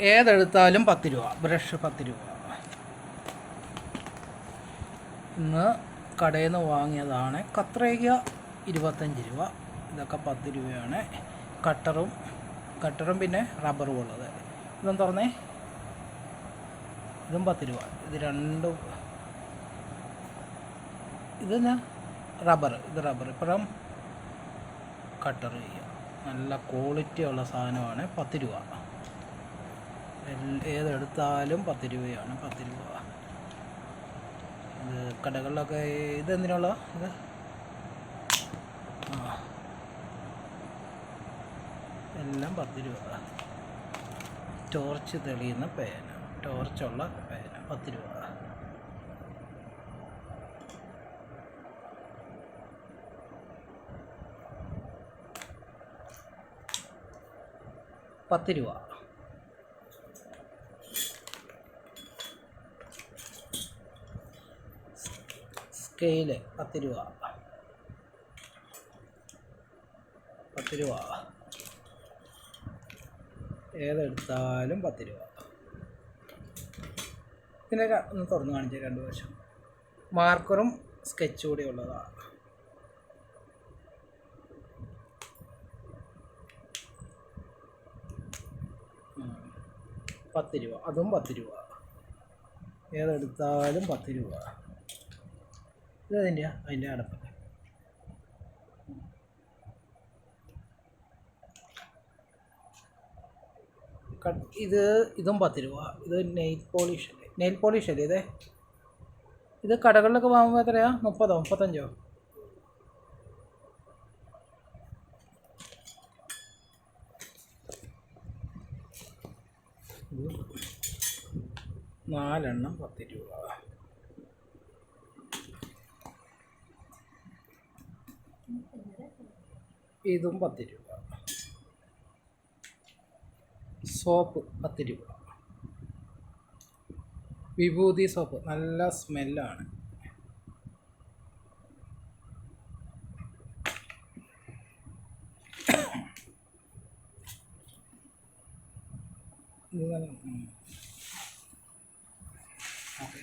ഏതെടുത്താലും പത്ത് രൂപ. ബ്രഷ് പത്ത് രൂപ. ഇന്ന് കടയിൽ നിന്ന് വാങ്ങിയതാണ് കത്രയ്ക്ക ഇരുപത്തഞ്ച് രൂപ. ഇതൊക്കെ പത്ത് രൂപയാണ്. കട്ടറും കട്ടറും പിന്നെ റബ്ബറും ഉള്ളത്. ഇതും തുറന്നേ ഇതും പത്ത് രൂപ. ഇത് രണ്ടും ഇതെന്നാ? റബ്ബർ. ഇത് റബ്ബർ. ഇപ്പം കട്ടർ ചെയ്യുക. നല്ല ക്വാളിറ്റി ഉള്ള സാധനമാണ്. പത്ത് രൂപ. ഏതെടുത്താലും പത്ത് രൂപയാണ് പത്ത് രൂപ ഇത് കടകളിലൊക്കെ ഇത് എന്തിനുള്ള ഇത്? ആ. എല്ലാം പത്ത് രൂപ ടോർച്ച് തെളിയുന്ന പേന. ടോർച്ചുള്ള പേന പത്ത് രൂപ പത്ത് രൂപ സ്കെയിൽ പത്ത് രൂപ. പത്ത് രൂപ. ഏതെടുത്താലും പത്ത് രൂപ. ര- ഒന്ന് തുറന്ന് കാണിച്ചു രണ്ട് വശം. മാർക്കറും സ്കെച്ചും കൂടി ഉള്ളതാണ്. പത്ത് രൂപ. അതും പത്ത് രൂപ. ഏതെടുത്താലും പത്ത് രൂപ. ഇത് അതിന്റെ അടപ്പ്. ഇത് ഇതും പത്ത് രൂപ. ഇത് നെയിൽ പോളിഷ് നെയിൽ പോളിഷ് അല്ലേ ഇതേ? ഇത് കടകളിലൊക്കെ വാങ്ങുമ്പോൾ എത്രയാ? മുപ്പതോ മുപ്പത്തഞ്ചോ? നാലെണ്ണം പത്ത് രൂപ. ഇതും പത്ത് രൂപ. സോപ്പ് പത്ത് രൂപ. വിഭൂതി സോപ്പ് നല്ല സ്മെല്ലാണ്. ഇത് നല്ല ഓക്കെ